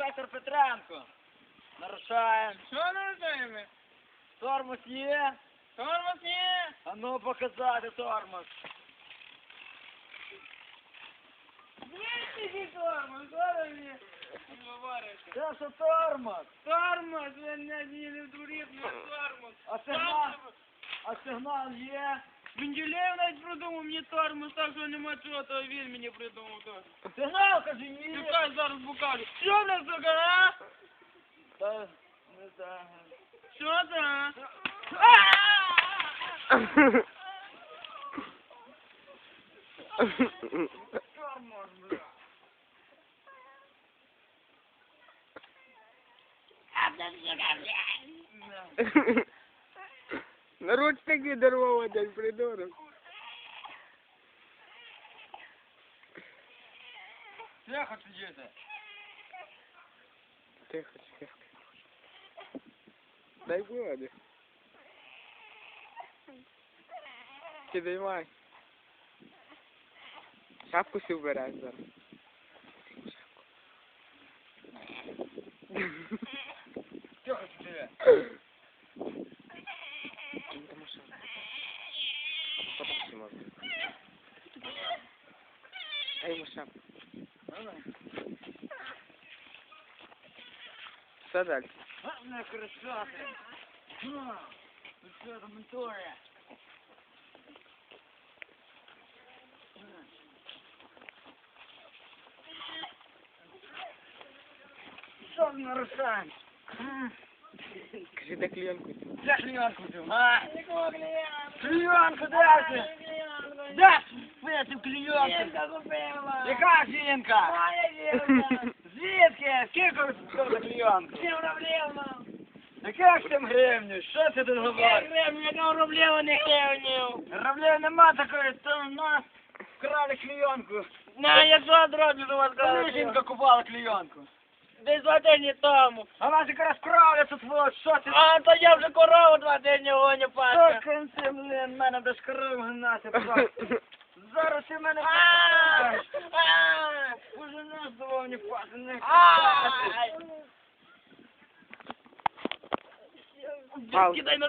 інспектор Петренко. Нарушаємо. Що нарушаємо? Тормоз є. Тормоз є. А ну показати тормоз. Є тормоз, мені говорите? Це що тормоз? Тормоз, ви не дуріть, не тормоз. А сигнал, а сигнал є. Менделєв навіть придумав мені тормоз, так що нема чого, то він мені придумав теж. Сигнал, кажи, ні. Чекай, зараз покажу. Що в нас таке, а? Та, не знаю. Що це, а? Тормоз, бля. Наручник відірвав один придурок. Тихо сидіти. Тихо, тихо. Дай води. Підіймай. Шапку сі вбирай зараз. Тихо сидіти. Потім всі можна. Дай йому шапку. Все далі. А, не. Ну що там моторя? Що ти нарушаєш? Кажи, де клієнтку. Де клієнтку ти? А? Клієнтку, де ти? Де ти цю клієнтку? Яка жінка? Звідки? Скільки ви тут за клієнтку? Яких 7 гривень? Що ти тут говориш? Граблів нема такої, то в нас вкрали клієнку. На, я що зроблю, що вас Коли жінка купала клієнку? Десь два тижні тому. А нас якраз вкрали тут була, що ти? А, то я вже корову два тижні гоню, Що паска. кінці, блин, мене без корови гнати, просто. Зараз ти мене А, покажеш. а, Уже нас давав не пати, не! Палку. Кидай на